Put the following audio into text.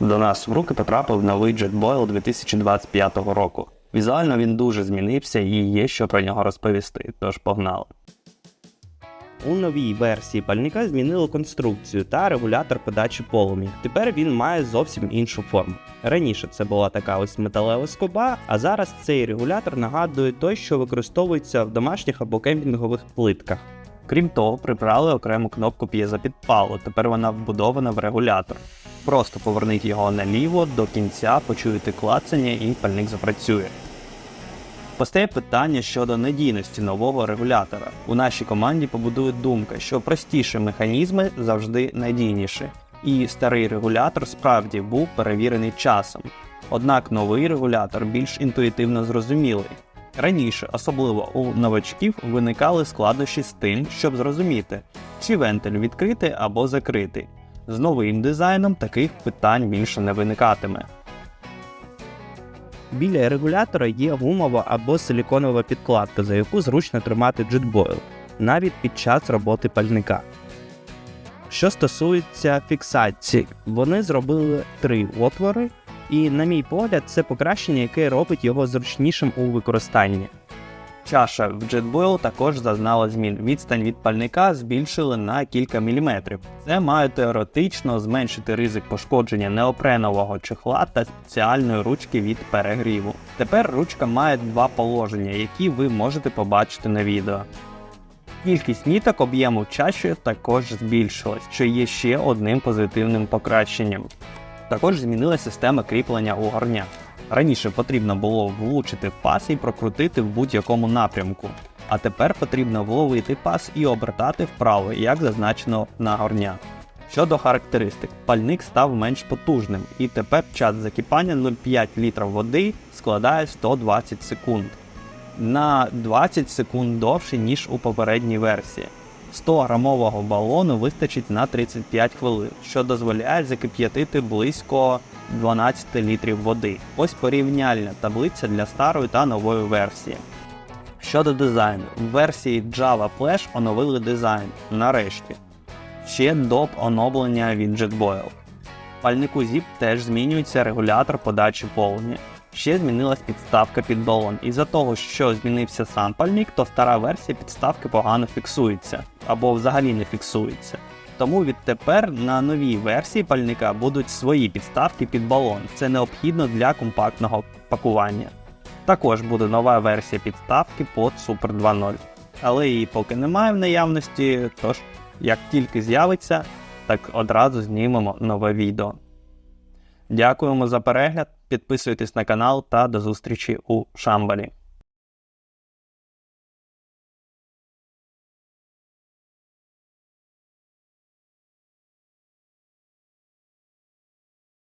До нас в руки потрапив новий JetBoil 2025 року. Візуально він дуже змінився і є що про нього розповісти, тож погнали. У новій версії пальника змінили конструкцію та регулятор подачі полум'я. Тепер він має зовсім іншу форму. Раніше це була така ось металева скоба, а зараз цей регулятор нагадує той, що використовується в домашніх або кемпінгових плитках. Крім того, прибрали окрему кнопку п'єзопідпалу, тепер вона вбудована в регулятор. Просто поверніть його наліво до кінця, почуєте клацання і пальник запрацює. Постає питання щодо надійності нового регулятора. У нашій команді побудує думка, що простіші механізми завжди надійніші, і старий регулятор справді був перевірений часом. Однак новий регулятор більш інтуїтивно зрозумілий. Раніше, особливо у новачків, виникали складнощі з тим, щоб зрозуміти, чи вентиль відкритий або закритий. З новим дизайном таких питань більше не виникатиме. Біля регулятора є гумова або силіконова підкладка, за яку зручно тримати джетбойл, навіть під час роботи пальника. Що стосується фіксації, вони зробили три отвори, і, на мій погляд, це покращення, яке робить його зручнішим у використанні. Чаша в JetBoil також зазнала змін. Відстань від пальника збільшили на кілька міліметрів. Це має теоретично зменшити ризик пошкодження неопренового чехла та спеціальної ручки від перегріву. Тепер ручка має два положення, які ви можете побачити на відео. Кількість ніток об'єму чаші також збільшилась, що є ще одним позитивним покращенням. Також змінилася система кріплення у горнях. Раніше потрібно було влучити пас і прокрутити в будь-якому напрямку, а тепер потрібно вловити пас і обертати вправо, як зазначено на горнях. Щодо характеристик, пальник став менш потужним, і тепер час закипання 0,5 літра води складає 120 секунд. На 20 секунд довше, ніж у попередній версії. 100 грамового балону вистачить на 35 хвилин, що дозволяє закип'ятити близько 12 літрів води. Ось порівняльна таблиця для старої та нової версії. Щодо дизайну, в версії Java Flash оновили дизайн нарешті. Ще до оновлення від JetBoil. В пальнику ZIP теж змінюється регулятор подачі полум'я. Ще змінилась підставка під балон. Із-за того, що змінився сам пальник, то стара версія підставки погано фіксується або взагалі не фіксується. Тому відтепер на новій версії пальника будуть свої підставки під балон. Це необхідно для компактного пакування. Також буде нова версія підставки под Super 2.0. Але її поки немає в наявності, тож як тільки з'явиться, так одразу знімемо нове відео. Дякуємо за перегляд, підписуйтесь на канал та до зустрічі у Шамбалі.